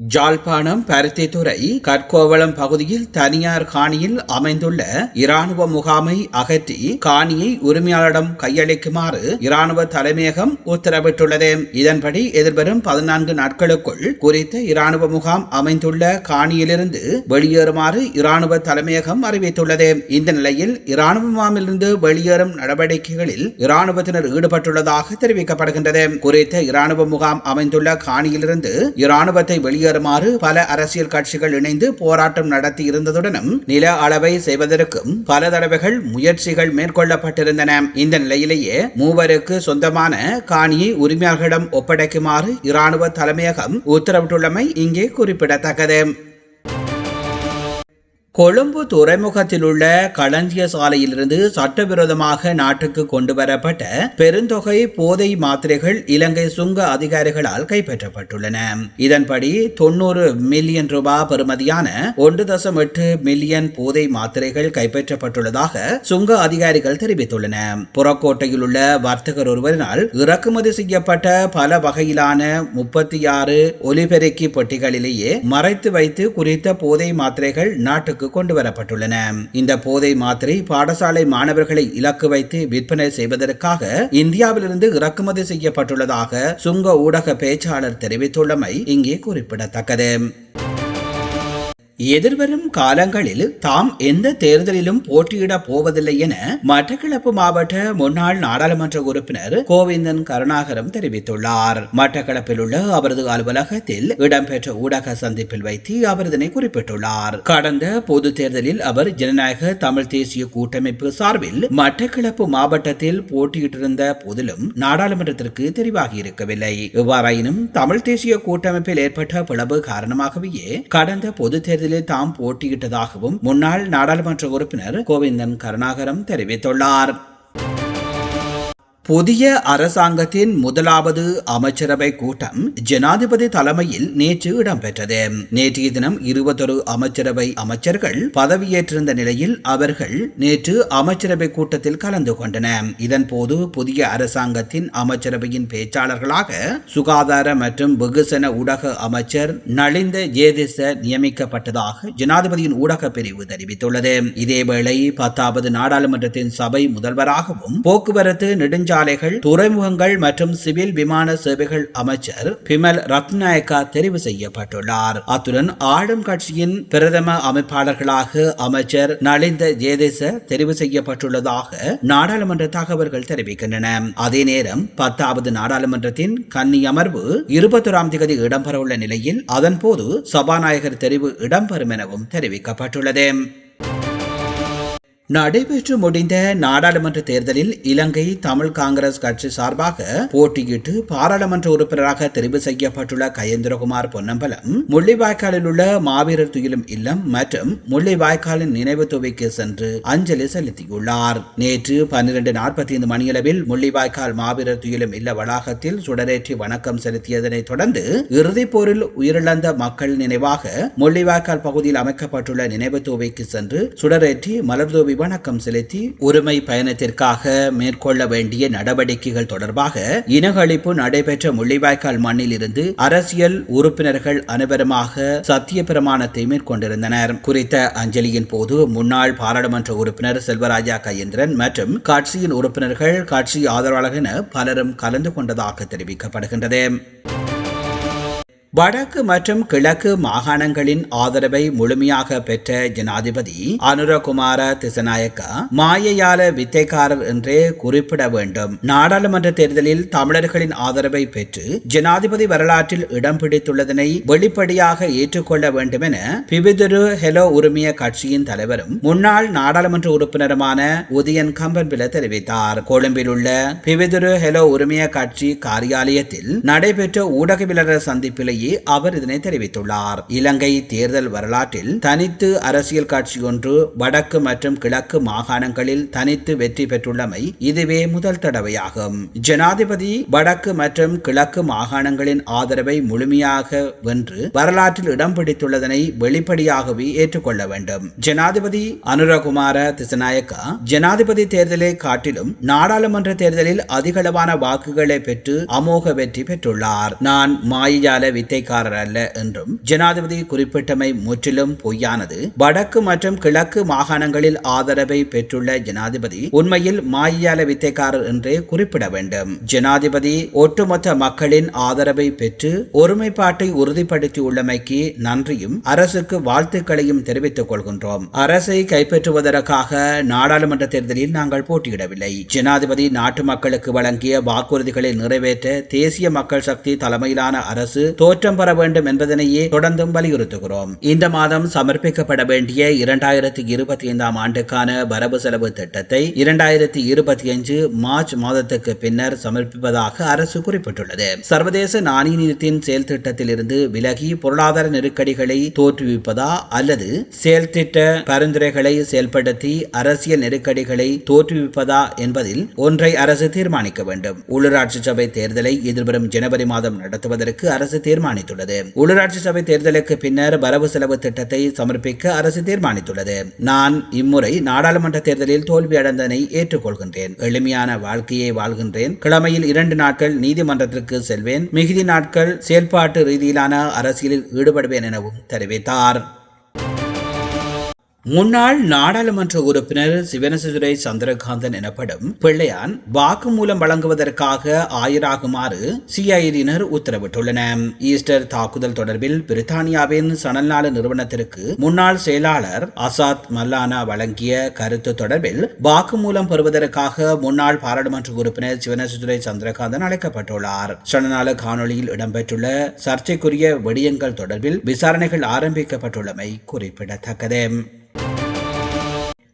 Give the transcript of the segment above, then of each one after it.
ஜாழ்ப்பாணம் பருத்தித்துறை கற்கோவளம் பகுதியில் தனியார் காணியில் அமைந்துள்ள இராணுவ முகாமை அகற்றி காணியை உரிமையாளரிடம் கையளிக்குமாறு இராணுவ தலைமையகம் உத்தரவிட்டுள்ளது. இதன்படி எதிர்வரும் பதினான்கு நாட்களுக்குள் குறித்த இராணுவ முகாம் அமைந்துள்ள காணியிலிருந்து வெளியேறுமாறு இராணுவ தலைமையகம் அறிவித்துள்ளது. இந்த நிலையில் இராணுவ முகாமிலிருந்து வெளியேறும் நடவடிக்கைகளில் இராணுவத்தினர் ஈடுபட்டுள்ளதாக தெரிவிக்கப்படுகின்றது. குறித்த இராணுவ முகாம் அமைந்துள்ள காணியிலிருந்து இராணுவத்தை வெளியே வெளியேறுமாறு பல அரசியல் கட்சிகள் இணைந்து போராட்டம் நடத்தி இருந்ததுடனும் நில அளவை செய்வதற்கும் பல தடவைகள் முயற்சிகள் மேற்கொள்ளப்பட்டிருந்தன. இந்த நிலையிலேயே மூவருக்கு சொந்தமான காணியை உரிமையாளர்களிடம் ஒப்படைக்குமாறு இராணுவ தலைமையகம் உத்தரவிட்டுள்ளமை இங்கே குறிப்பிடத்தக்கது. கொழும்பு துறைமுகத்தில் உள்ள களஞ்சிய சாலையிலிருந்து சட்டவிரோதமாக நாட்டுக்கு கொண்டு வரப்பட்ட பெருந்தொகை போதை மாத்திரைகள் இலங்கை சுங்க அதிகாரிகளால் கைப்பற்றப்பட்டுள்ளன. இதன்படி தொண்ணூறு மில்லியன் ரூபாய் பெறுமதியான ஒன்று தசம் எட்டு மில்லியன் போதை மாத்திரைகள் கைப்பற்றப்பட்டுள்ளதாக சுங்க அதிகாரிகள் தெரிவித்துள்ளன. புறக்கோட்டையில் உள்ள வர்த்தகர் ஒருவரினால் இறக்குமதி செய்யப்பட்ட பல வகையிலான முப்பத்தி ஆறு ஒலிபெருக்கி பெட்டிகளிலேயே மறைத்து வைத்து குறித்த போதை மாத்திரைகள் நாட்டுக்கு கொண்டு வரப்பட்டுள்ளன இந்த போதை மாத்திரை பாடசாலை மாணவர்களை இலக்கு வைத்து விற்பனை செய்வதற்காக இந்தியாவிலிருந்து இறக்குமதி செய்யப்பட்டுள்ளதாக சுங்க ஊடக பேச்சாளர் தெரிவித்துள்ளமை இங்கே குறிப்பிடத்தக்கது. எதிர்வரும் காலங்களில் தாம் எந்த தேர்தலிலும் போட்டியிடப் போவதில்லை என மட்டக்களப்பு மாவட்ட முன்னாள் நாடாளுமன்ற உறுப்பினர் கோவிந்தன் கருணாகரம் தெரிவித்துள்ளார். மட்டக்களப்பில் உள்ள அவரது அலுவலகத்தில் இடம்பெற்ற ஊடக சந்திப்பில் வைத்து அவர் இதனை குறிப்பிட்டுள்ளார். கடந்த பொது தேர்தலில் அவர் ஜனநாயக தமிழ் தேசிய கூட்டமைப்பு சார்பில் மட்டக்களப்பு மாவட்டத்தில் போட்டியிட்டிருந்த போதிலும் நாடாளுமன்றத்திற்கு தெரிவாகி இருக்கவில்லை இவ்வாறாயினும் தமிழ் தேசிய கூட்டமைப்பில் ஏற்பட்ட பிளவு காரணமாகவே கடந்த பொது தேர்தலில் தேர்தலில் தாம் போட்டியிட்டதாகவும் முன்னாள் நாடாளுமன்ற உறுப்பினர் கோவிந்தன் கருணாகரம் தெரிவித்துள்ளார். புதிய அரசாங்கத்தின் முதலாவது அமைச்சரவை கூட்டம் ஜனாதிபதி தலைமையில் நேற்று இடம்பெற்றது. நேற்றைய தினம் இருபத்தொரு அமைச்சரவை அமைச்சர்கள் பதவியேற்றிருந்த நிலையில் அவர்கள் நேற்று அமைச்சரவை கூட்டத்தில் கலந்து கொண்டன இதன்போது புதிய அரசாங்கத்தின் அமைச்சரவையின் பேச்சாளர்களாக சுகாதார மற்றும் வெகுசன ஊடக அமைச்சர் நலிந்த ஜேதிச நியமிக்கப்பட்டதாக ஜனாதிபதியின் ஊடக பிரிவு தெரிவித்துள்ளது. இதேவேளை பத்தாவது நாடாளுமன்றத்தின் சபை முதல்வராகவும் போக்குவரத்து நெடுஞ்சாலை சாலைகள் துறைமுகங்கள் மற்றும் சிவில் விமான சேவைகள் அமைச்சர் பிமல் ரத்நாயக்கா தெரிவு செய்யப்பட்டுள்ளார். அத்துடன் ஆளும் கட்சியின் பிரதம அமைப்பாளர்களாக அமைச்சர் நலிந்த ஜேதேச தெரிவு செய்யப்பட்டுள்ளதாக நாடாளுமன்ற தகவல்கள் தெரிவிக்கின்றன. அதே நேரம் பத்தாவது நாடாளுமன்றத்தின் கன்னி அமர்வு இருபத்தொராம் தேதி இடம்பெறவுள்ள நிலையில் அதன்போது சபாநாயகர் தெரிவு இடம்பெறும் எனவும் தெரிவிக்கப்பட்டுள்ளது. நடைபெற்று முடிந்த நாடாளுமன்ற தேர்தலில் இலங்கை தமிழ் காங்கிரஸ் கட்சி சார்பாக போட்டியிட்டு பாராளுமன்ற உறுப்பினராக தெரிவு செய்யப்பட்டுள்ள கயேந்திரகுமார் பொன்னம்பலம் முள்ளிவாய்க்காலில் உள்ள மாவீரர் துயிலும் இல்லம் மற்றும் முள்ளிவாய்க்காலின் நினைவு துவைக்கு சென்று அஞ்சலி செலுத்தியுள்ளார். நேற்று பன்னிரண்டு நாற்பத்தி ஐந்து மணியளவில் முள்ளிவாய்க்கால் மாவீரர் துயிலும் இல்ல வளாகத்தில் சுடரேற்றி வணக்கம் செலுத்தியதனைத் தொடர்ந்து இறுதிப் போரில் உயிரிழந்த மக்கள் நினைவாக முள்ளிவாய்க்கால் பகுதியில் அமைக்கப்பட்டுள்ள நினைவு துவைக்கு சென்று சுடரேற்றி மலர்தூவி வணக்கம் செலுத்தி உரிமை பயணத்திற்காக மேற்கொள்ள வேண்டிய நடவடிக்கைகள் தொடர்பாக இனகழிப்பு நடைபெற்ற முள்ளிவாய்க்கால் மண்ணில் இருந்து அரசியல் உறுப்பினர்கள் அனைவருமாக சத்திய பிரமாணத்தை மேற்கொண்டிருந்தனர். குறித்த அஞ்சலியின் போது முன்னாள் பாராளுமன்ற உறுப்பினர் செல்வராஜா கயேந்திரன் மற்றும் கட்சியின் உறுப்பினர்கள் கட்சி ஆதரவாளர்கள் என பலரும் கலந்து கொண்டதாக தெரிவிக்கப்படுகின்றது. வடக்கு மற்றும் கிழக்கு மாகாணங்களின் ஆதரவை முழுமையாக பெற்ற ஜனாதிபதி அனுரகுமார திசநாயக்கா மாயையால வித்தைக்காரர் என்றே குறிப்பிட வேண்டும். நாடாளுமன்ற தேர்தலில் தமிழர்களின் ஆதரவை பெற்று ஜனாதிபதி வரலாற்றில் இடம் பிடித்துள்ளதனை வெளிப்படையாக ஏற்றுக்கொள்ள வேண்டும் என பிபிதுரு ஹெலோ உரிமைய கட்சியின் தலைவரும் முன்னாள் நாடாளுமன்ற உறுப்பினருமான உதயன் கம்பன்பில தெரிவித்தார். கொழும்பில் உள்ள பிபிதுரு ஹெலோ உரிமைய கட்சி காரியாலயத்தில் நடைபெற்ற ஊடகவியலர் சந்திப்பில் பேட்டியிலேயே அவர் இதனை தெரிவித்துள்ளார். இலங்கை தேர்தல் வரலாற்றில் தனித்து அரசியல் கட்சி ஒன்று வடக்கு மற்றும் கிழக்கு மாகாணங்களில் தனித்து வெற்றி பெற்றுள்ளமை இதுவே முதல் தடவையாகும். ஜனாதிபதி வடக்கு மற்றும் கிழக்கு மாகாணங்களின் ஆதரவை முழுமையாக வென்று வரலாற்றில் இடம் பிடித்துள்ளதனை வெளிப்படையாகவே ஏற்றுக்கொள்ள வேண்டும். ஜனாதிபதி அனுரகுமார திசநாயக்கா ஜனாதிபதி தேர்தலை காட்டிலும் நாடாளுமன்ற தேர்தலில் அதிகளவான வாக்குகளை பெற்று அமோக வெற்றி பெற்றுள்ளார். நான் மாயால வித்தைக்காரர் அல்ல என்றும் ஜனாதிபதி குறிப்பிட்டமை முற்றிலும் பொய்யானது. வடக்கு மற்றும் கிழக்கு மாகாணங்களில் ஆதரவை பெற்றுள்ள ஜனாதிபதி உண்மையில் மாயால வித்தைக்காரர் என்றே குறிப்பிட வேண்டும். ஜனாதிபதி ஒட்டுமொத்த மக்களின் ஆதரவை பெற்று ஒருமைப்பாட்டை உறுதிப்படுத்தியுள்ளமைக்கு நன்றியும் அரசுக்கு வாழ்த்துக்களையும் தெரிவித்துக் கொள்கின்றோம். அரசை கைப்பற்றுவதற்காக நாடாளுமன்ற தேர்தலில் நாங்கள் போட்டியிடவில்லை. ஜனாதிபதி நாட்டு மக்களுக்கு வழங்கிய வாக்குறுதிகளை நிறைவேற்ற தேசிய மக்கள் சக்தி தலைமையிலான அரசு தோற்றம் பெற வேண்டும் என்பதனையே தொடர்ந்தும் வலியுறுத்துகிறோம். இந்த மாதம் சமர்ப்பிக்கப்பட வேண்டிய இரண்டாயிரத்தி இருபத்தி ஐந்தாம் ஆண்டுக்கான வரவு செலவு திட்டத்தை இரண்டாயிரத்தி இருபத்தி அஞ்சு மார்ச் மாதத்துக்கு பின்னர் சமர்ப்பிப்பதாக அரசு குறிப்பிட்டுள்ளது. சர்வதேச நாணய நிதியத்தின் செயல் திட்டத்திலிருந்து விலகி பொருளாதார நெருக்கடிகளை தோற்றுவிப்பதா அல்லது செயல் திட்ட பரிந்துரைகளை செயல்படுத்தி அரசியல் நெருக்கடிகளை தோற்றுவிப்பதா என்பதில் ஒன்றை அரசு தீர்மானிக்க வேண்டும். உள்ளூராட்சி சபை தேர்தலை எதிர்வரும் ஜனவரி மாதம் நடத்துவதற்கு அரசு தீர்மானம் தீர்மானித்துள்ளது. உள்ளூராட்சி சபை தேர்தலுக்கு பின்னர் வரவு செலவு திட்டத்தை சமர்ப்பிக்க அரசு தீர்மானித்துள்ளது. நான் இம்முறை நாடாளுமன்ற தேர்தலில் தோல்வி அடைந்ததனை ஏற்றுக்கொள்கின்றேன். எளிமையான வாழ்க்கையை வாழ்கின்றேன். கிழமையில் இரண்டு நாட்கள் நீதிமன்றத்திற்கு செல்வேன். மிகுதி நாட்கள் செயல்பாட்டு ரீதியிலான அரசியலில் ஈடுபடுவேன் எனவும் தெரிவித்தார். முன்னாள் நாடாளுமன்ற உறுப்பினர் சிவனசுரை சந்திரகாந்தன் எனப்படும் பிள்ளையான் வாக்குமூலம் வழங்குவதற்காக ஆயராகுமாறு சிஐடியினர் உத்தரவிட்டுள்ளனர் ஈஸ்டர் தாக்குதல் தொடர்பில் பிரித்தானியாவின் சணல்நாடு நிறுவனத்திற்கு முன்னாள் செயலாளர் அசாத் மல்லானா வழங்கிய கருத்து தொடர்பில் வாக்குமூலம் பெறுவதற்காக முன்னாள் பாராளுமன்ற உறுப்பினர் சிவனசுரை சந்திரகாந்தன் அழைக்கப்பட்டுள்ளார். சனநாள காணொளியில் இடம்பெற்றுள்ள சர்ச்சைக்குரிய விடயங்கள் தொடர்பில் விசாரணைகள் ஆரம்பிக்கப்பட்டுள்ளமை குறிப்பிடத்தக்கது.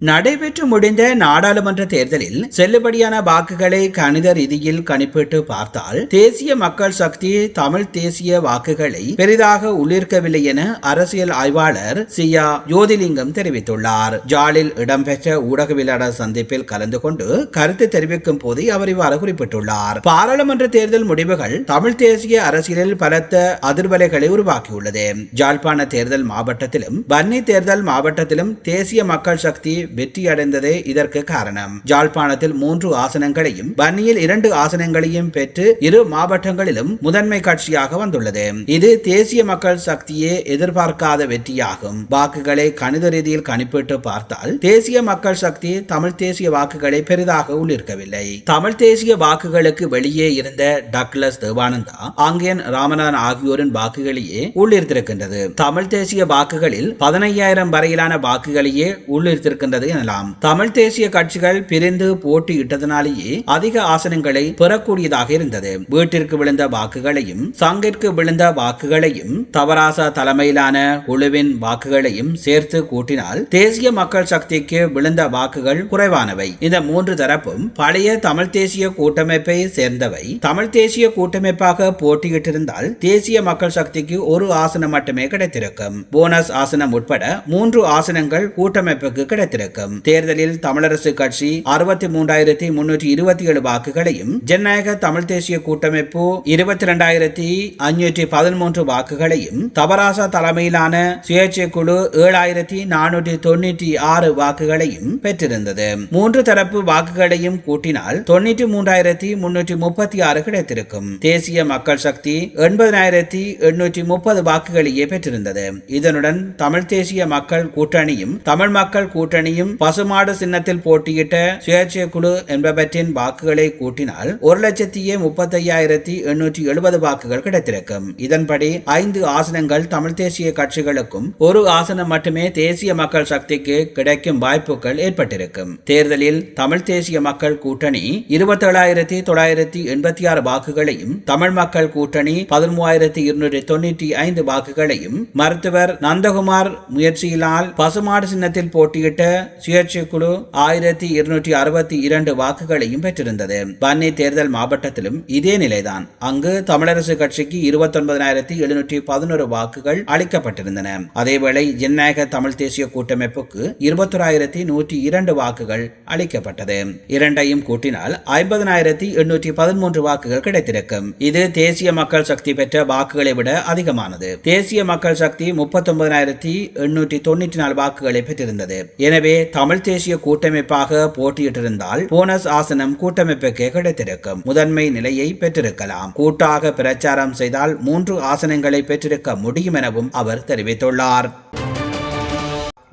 நடைபெற்று முடிந்த நாடாளுமன்ற தேர்தலில் செல்லுபடியான வாக்குகளை கணித ரீதியில் கணிப்பிட்டு பார்த்தால் தேசிய மக்கள் சக்தி தமிழ் தேசிய வாக்குகளை பெரிதாக உள்ளிருக்கவில்லை என அரசியல் ஆய்வாளர் சியா ஜோதிலிங்கம் தெரிவித்துள்ளார். ஜாலில் இடம்பெற்ற ஊடகவியலாளர் சந்திப்பில் கலந்து கொண்டு கருத்து தெரிவிக்கும் போது அவர் இவ்வாறு குறிப்பிட்டுள்ளார். பாராளுமன்ற தேர்தல் முடிவுகள் தமிழ் தேசிய அரசியலில் பலத்த அதிர்வலைகளை உருவாக்கியுள்ளது. ஜாழ்ப்பாண தேர்தல் மாவட்டத்திலும் பன்னி தேர்தல் மாவட்டத்திலும் தேசிய மக்கள் சக்தி வெற்றி அடைந்ததே இதற்கு காரணம். ஜாழ்ப்பாணத்தில் மூன்று ஆசனங்களையும் வன்னியில் இரண்டு ஆசனங்களையும் பெற்று இரு மாவட்டங்களிலும் முதன்மை கட்சியாக வந்துள்ளது. இது தேசிய மக்கள் சக்தியே எதிர்பார்க்காத வெற்றியாகும். வாக்குகளை கணித ரீதியில் கணிப்பிட்டு பார்த்தால் தேசிய மக்கள் சக்தி தமிழ் தேசிய வாக்குகளை பெரிதாக உள்ளிருக்கவில்லை. தமிழ் தேசிய வாக்குகளுக்கு வெளியே இருந்த டக்ளஸ் தேவானந்தா ஆங்கியன் ராமநாதன் ஆகியோரின் வாக்குகளையே உள்ளிருத்திருக்கின்றது. தமிழ் தேசிய வாக்குகளில் பதினையாயிரம் வரையிலான வாக்குகளையே உள்ளிருத்திருக்கின்றது. எனலாம் தமிழ் தேசிய கட்சிகள் பிரிந்து போட்டியிட்டதனாலேயே அதிக ஆசனங்களை பெறக்கூடியதாக இருந்தது. வீட்டிற்கு விழுந்த வாக்குகளையும் சங்கிற்கு விழுந்த வாக்குகளையும் தவராசா தலைமையிலான குழுவின் வாக்குகளையும் சேர்த்து கூட்டினால் தேசிய மக்கள் சக்திக்கு விழுந்த வாக்குகள் குறைவானவை. இந்த மூன்று தரப்பும் பழைய தமிழ் தேசிய கூட்டமைப்பை சேர்ந்தவை. தமிழ் தேசிய கூட்டமைப்பாக போட்டியிட்டிருந்தால் தேசிய மக்கள் சக்திக்கு ஒரு ஆசனம் மட்டுமே கிடைத்திருக்கும். போனஸ் ஆசனம் உட்பட மூன்று ஆசனங்கள் கூட்டமைப்புக்கு கிடைத்திருக்கும். இருக்கும் தேர்தலில் தமிழரசு கட்சி அறுபத்தி மூன்றாயிரத்தி முன்னூற்றி இருபத்தி ஏழு வாக்குகளையும் ஜனநாயக தமிழ் தேசிய கூட்டமைப்பு இருபத்தி இரண்டாயிரத்தி அஞ்சூற்றி பதிமூன்று வாக்குகளையும் தபராசா தலைமையிலான சுயேட்சை குழு ஏழாயிரத்தி நானூற்றி தொண்ணூற்றி ஆறு வாக்குகளையும் பெற்றிருந்தது. மூன்று தரப்பு வாக்குகளையும் கூட்டினால் தொண்ணூற்றி மூன்றாயிரத்தி முன்னூற்றி முப்பத்தி ஆறு கிடைத்திருக்கும். தேசிய மக்கள் சக்தி எண்பதாயிரத்தி எண்ணூற்றி முப்பது வாக்குகளையே பெற்றிருந்தது. இதனுடன் தமிழ் தேசிய மக்கள் கூட்டணியும் தமிழ் மக்கள் கூட்டணியும் பசுமாடு சின்னத்தில் போட்டியிட்ட சுயேட்சை குழு என்பவற்றின் வாக்குகளை கூட்டினால் ஒரு லட்சத்தியே முப்பத்தையாயிரத்தி எண்ணூற்றி எழுபது வாக்குகள் கிடைத்திருக்கும். இதன்படி ஐந்து ஆசனங்கள் தமிழ் தேசிய கட்சிகளுக்கும் ஒரு ஆசனம் மட்டுமே தேசிய மக்கள் சக்திக்கு கிடைக்கும் வாய்ப்புகள் ஏற்பட்டிருக்கும். தேர்தலில் தமிழ் தேசிய மக்கள் கூட்டணி இருபத்தேழாயிரத்தி தொள்ளாயிரத்தி எண்பத்தி ஆறு வாக்குகளையும் தமிழ் மக்கள் கூட்டணி பதிமூவாயிரத்தி இருநூற்றி தொண்ணூற்றி ஐந்து வாக்குகளையும் மருத்துவர் நந்தகுமார் முயற்சியினால் பசுமாடு சின்னத்தில் போட்டியிட்ட சுயேட்சை குழு ஆயிரத்தி இருநூற்றி அறுபத்தி இரண்டு வாக்குகளையும் பெற்றிருந்தது. பன்னி தேர்தல் மாவட்டத்திலும் இதே நிலைதான். அங்கு தமிழரசு கட்சிக்கு இருபத்தொன்பதாயிரத்தி எழுநூற்றி பதினோரு வாக்குகள் அளிக்கப்பட்டிருந்தன. அதேவேளை ஜனநாயக தமிழ் தேசிய கூட்டமைப்புக்கு இருபத்தொராயிரத்தி நூற்றி இரண்டு வாக்குகள் அளிக்கப்பட்டது. இரண்டையும் கூட்டினால் ஐம்பதனாயிரத்தி எண்ணூற்றி பதிமூன்று வாக்குகள் கிடைத்திருக்கும். இது தேசிய மக்கள் சக்தி பெற்ற வாக்குகளை விட அதிகமானது. தேசிய மக்கள் சக்தி முப்பத்தொன்பதாயிரத்தி எண்ணூற்றி தொண்ணூற்றி நாலு வாக்குகளை பெற்றிருந்தது. எனவே தமிழ் தேசிய கூட்டமைப்பாக போட்டியிட்டிருந்தால் போனஸ் ஆசனம் கூட்டமைப்புக்கு கிடைத்திருக்கும். முதன்மை நிலையை பெற்றிருக்கலாம். கூட்டாக பிரச்சாரம் செய்தால் மூன்று ஆசனங்களை பெற்றிருக்க முடியும் எனவும் அவர் தெரிவித்துள்ளார்.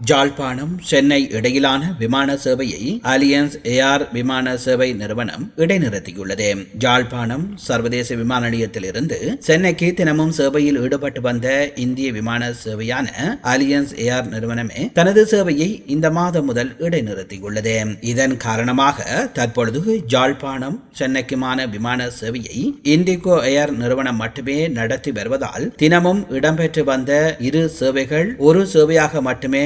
ஜாழ்ப்பாணம் சென்னை இடையிலான விமான சேவையை அலியன்ஸ் ஏஆர் விமான சேவை நிறுவனம் இடைநிறுத்தியுள்ளது. ஜாழ்ப்பாணம் சர்வதேச விமான நிலையத்திலிருந்து சென்னைக்கு தினமும் சேவையில் ஈடுபட்டு வந்த இந்திய விமான சேவையான அலியன்ஸ் ஏஆர் நிறுவனமே தனது சேவையை இந்த மாதம் முதல் இடைநிறுத்தியுள்ளது. இதன் காரணமாக தற்பொழுது ஜாழ்ப்பாணம் சென்னைக்குமான விமான சேவையை இண்டிகோ ஏர் நிறுவனம் மட்டுமே நடத்தி வருவதால் தினமும் இடம்பெற்று வந்த இரு சேவைகள் ஒரு சேவையாக மட்டுமே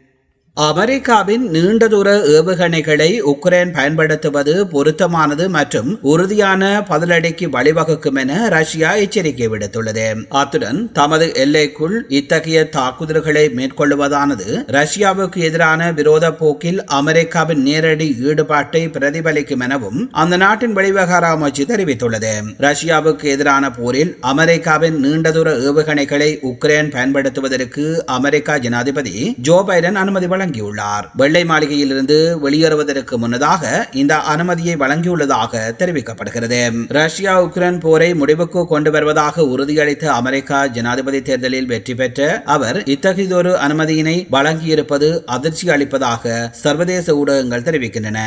அமெரிக்காவின் நீண்ட தூர ஏவுகணைகளை உக்ரைன் பயன்படுத்துவது பொருத்தமானது மற்றும் உறுதியான பதிலடிக்கு வழிவகுக்கும் என ரஷ்யா எச்சரிக்கை விடுத்துள்ளது. அத்துடன் தமது எல்லைக்குள் இத்தகைய தாக்குதல்களை மேற்கொள்வதானது ரஷ்யாவுக்கு எதிரான விரோத போக்கில் அமெரிக்காவின் நேரடி ஈடுபாட்டை பிரதிபலிக்கும் எனவும் அந்த நாட்டின் வெளிவகார அமைச்சு தெரிவித்துள்ளது. ரஷ்யாவுக்கு எதிரான போரில் அமெரிக்காவின் நீண்ட தூர ஏவுகணைகளை உக்ரைன் பயன்படுத்துவதற்கு அமெரிக்கா ஜனாதிபதி ஜோ பைடன் அனுமதி வழங்கியுள்ளார். வெள்ளை மாளிகையிலிருந்து வெளியேறுவதற்கு முன்னதாக இந்த அனுமதியை வழங்கியுள்ளதாக தெரிவிக்கப்படுகிறது. ரஷ்யா உக்ரைன் போரை முடிவுக்கு கொண்டு வருவதாக உறுதியளித்த அமெரிக்கா ஜனாதிபதி தேர்தலில் வெற்றி பெற்ற அவர் இத்தகையதொரு அனுமதியினை வழங்கியிருப்பது அதிர்ச்சி அளிப்பதாக சர்வதேச ஊடகங்கள் தெரிவிக்கின்றன.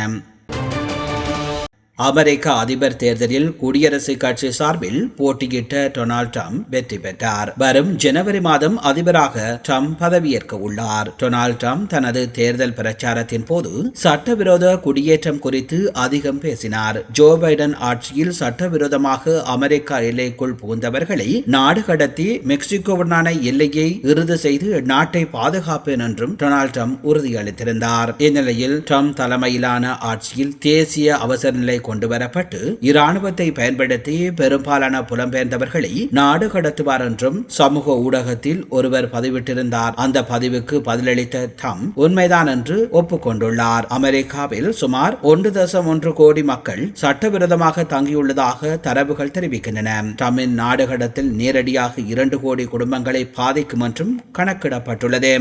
அமெரிக்க அதிபர் தேர்தலில் குடியரசுக் கட்சி சார்பில் போட்டியிட்ட டொனால்ட் ட்ரம்ப் வெற்றி பெற்றார். வரும் ஜனவரி மாதம் அதிபராக ட்ரம்ப் பதவியேற்க உள்ளார். டொனால்ட் ட்ரம்ப் தனது தேர்தல் பிரச்சாரத்தின் போது சட்டவிரோத குடியேற்றம் குறித்து அதிகம் பேசினார். ஜோ பைடன் ஆட்சியில் சட்டவிரோதமாக அமெரிக்கா எல்லைக்குள் புகுந்தவர்களை நாடு கடத்தி மெக்சிகோவுடனான எல்லையை இறுதி செய்து நாட்டை பாதுகாப்பேன் என்றும் டொனால்ட் ட்ரம்ப் உறுதியளித்திருந்தார். இந்நிலையில் ட்ரம்ப் தலைமையிலான ஆட்சியில் தேசிய அவசர நிலை கொண்டுவரப்பட்டு இராணுவத்தை பயன்படுத்தி பெரும்பாலான புலம்பெயர்ந்தவர்களை நாடு கடத்துவார் என்றும் சமூக ஊடகத்தில் ஒருவர் பதிவிட்டிருந்தார். அந்த பதிவுக்கு பதிலளித்த தம் உண்மைதான் என்று ஒப்புக்கொண்டுள்ளார். அமெரிக்காவில் சுமார் ஒன்று தசம் ஒன்று கோடி மக்கள் சட்டவிரோதமாக தங்கியுள்ளதாக தரவுகள் தெரிவிக்கின்றன. ட்ரம்பின் நாடு கடத்தில் நேரடியாக இரண்டு கோடி குடும்பங்களை பாதிக்கும் என்றும் கணக்கிடப்பட்டுள்ளது.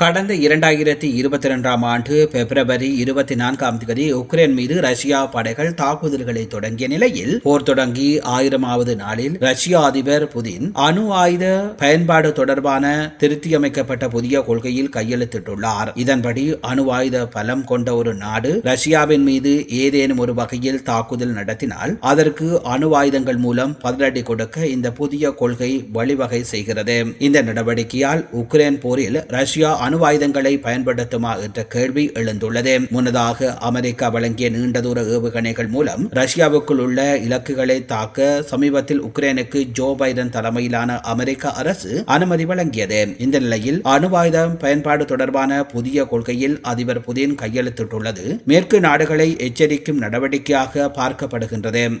கடந்த இரண்டாயிரத்தி இருபத்தி ரெண்டாம் ஆண்டு பிப்ரவரி இருபத்தி நான்காம் தேதி உக்ரைன் மீது ரஷ்யா படைகள் தாக்குதல்களை தொடங்கிய நிலையில் போர் தொடங்கி ஆயிரமாவது நாளில் ரஷ்ய அதிபர் புதின் அணு ஆயுத பயன்பாடு தொடர்பான திருத்தியமைக்கப்பட்ட புதிய கொள்கையில் கையெழுத்திட்டுள்ளார். இதன்படி அணு ஆயுத பலம் கொண்ட ஒரு நாடு ரஷ்யாவின் மீது ஏதேனும் ஒரு வகையில் தாக்குதல் நடத்தினால் அதற்கு அணு ஆயுதங்கள் மூலம் பதிலடி கொடுக்க இந்த புதிய கொள்கை வழிவகை செய்கிறது. இந்த நடவடிக்கையால் உக்ரைன் போரில் ரஷ்யா அணு ஆயுதங்களை பயன்படுத்துமா என்ற கேள்வி எழுந்துள்ளது. முன்னதாக அமெரிக்கா வழங்கிய நீண்ட தூர ஏவுகணைகள் மூலம் ரஷ்யாவுக்குள் உள்ள இலக்குகளை தாக்க சமீபத்தில் உக்ரைனுக்கு ஜோ பைடன் தலைமையிலான அமெரிக்க அரசு அனுமதி வழங்கியது. இந்த நிலையில் அணு ஆயுதம் பயன்பாடு தொடர்பான புதிய கொள்கையில் அதிபர் புதின் கையெழுத்திட்டுள்ளது. மேற்கு நாடுகளை எச்சரிக்கும் நடவடிக்கையாக பார்க்கப்படுகின்றது.